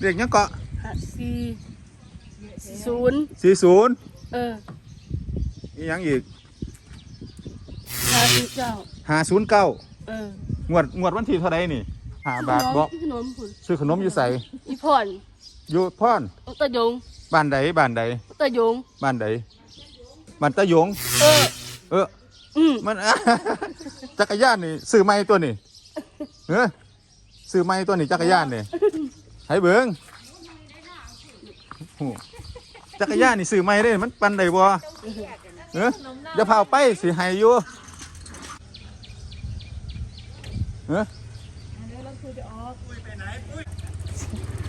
เรียกหยังเกาะห้าสี่ศูนย์สี่ศูนย์เอออีหยังอีกห้าสิบเก้าห้าศูนย์เก้าเอองวดงวดวันที่เท่าไรนี่ห้าบาทบอกขนมผุนซื้อขนมอยู่ใส่อีพ่อนอยู่พ่อนตะยงบ้านใดบ้านใดตะยงบ้านใดบ้านตะยงเออเอออืมมันจักรยานนี่ซื้อไม้ตัวนี่เออซื้อไม้ตัวนี่จักรยานนี่ ให้เบิ้งโอ้จักรยานนี่ซื้อไม้ได้มันปันได้บ่เอออย่าพาไปสิให้อยู่เออ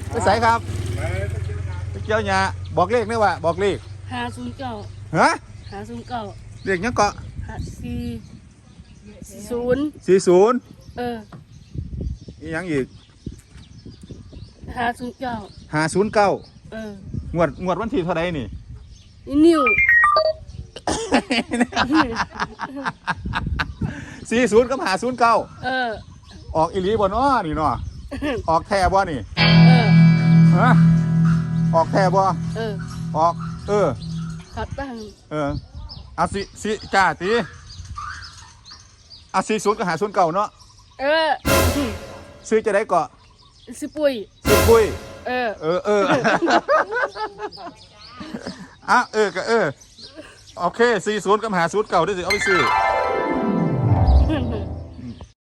ไปใส่ครับไปเกี่ยวหญ้าบอกเลขนี่ว่าบอกเลขห้าศูนย์เก้าฮะห้าศูนย์เก้าเลขหยังเกาะห้าสี่ศูนย์สี่ศูนย์เอออีหยังอีก ห้าศูนย์เก้าห้าศูนย์เก้าเอองวดงวดวันที่เท่าไรนี่อีนิวสี่ศูนย์กับหาศูนย์เก้าเออ ออกอีหลีบ่เนาะนี่เนาะออกแท้บ่นี่เออฮะออกแท้บ่เออออก เออขับตั้งเออเอาสิสิจ้าตีเอาสี่ศูนย์กับหาศูนย์เก้าเนาะเออซื้อจะได้เกาะ ซื้ปุยคืปุยเออ เออเออ อะเออก็เออ โอเคสี่ศูนย์กับหาศูนย์เก่าได้สิ เอาไปซื้